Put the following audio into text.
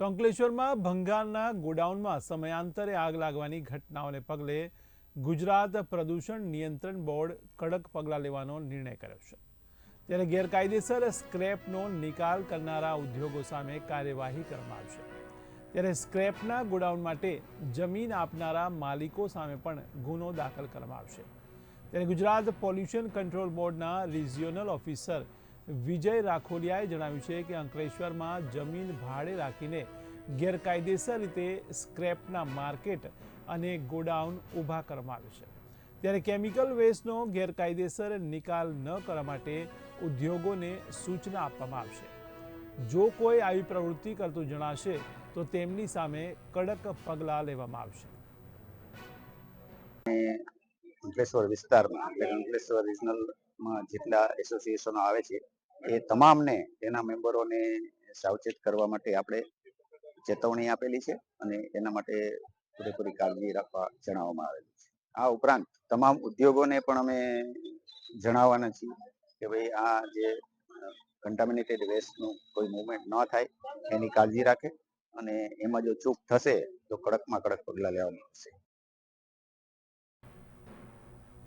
તો અંકલેશ્વરમાં ભંગારના ગોડાઉનમાં સમયાંતરે આગ લાગવાની ઘટનાઓને પગલે ગુજરાત પ્રદૂષણ નિયંત્રણ બોર્ડ કડક પગલાં લેવાનો નિર્ણય કર્યો છે. ત્યારે ગેરકાયદેસર સ્ક્રેપનો નિકાલ કરનારા ઉદ્યોગો સામે કાર્યવાહી કરવામાં આવશે. ત્યારે સ્ક્રેપના ગોડાઉન માટે જમીન આપનારા માલિકો સામે પણ ગુનો દાખલ કરવામાં આવશે. ત્યારે ગુજરાત પોલ્યુશન કંટ્રોલ બોર્ડના રિજિયોનલ ઓફિસર વિજય રાખોલિયાએ જણાવ્યું છે કે અંકલેશ્વરમાં જમીન ભાડે રાખીને ગેરકાયદેસર રીતે સ્ક્રેપના માર્કેટ અને ગોડાઉન ઊભા કરવામાં આવે છે. ત્યારે કેમિકલ વેસ્ટનો ગેરકાયદેસર નિકાલ ન કરવા માટે ઉદ્યોગોને સૂચના આપવામાં આવશે. જો કોઈ આવી પ્રવૃત્તિ કરતું જણાશે, તો તેમની સામે કડક પગલાં લેવામાં આવશે. અંકલેશ્વર વિસ્તારમાં, અંકલેશ્વર રિજનલમાં જેટલા એસોસિએશનો આવે છે, એ તમામને તેના મેમ્બરોને સાવચેત કરવા માટે આપણે ચેતવણી આપેલી છે અને એના માટે પૂરેપૂરી કાળજી રાખવા જણાવવામાં આવેલી છે. આ ઉપરાંત તમામ ઉદ્યોગોને પણ અમે જણાવવાના છીએ કે ભાઈ આ જે કન્ટામિનેટેડ વેસ્ટનું કોઈ મુવમેન્ટ ન થાય, એની કાળજી રાખે અને એમાં જો ચૂક થશે તો કડકમાં કડક પગલાં લેવામાં આવશે.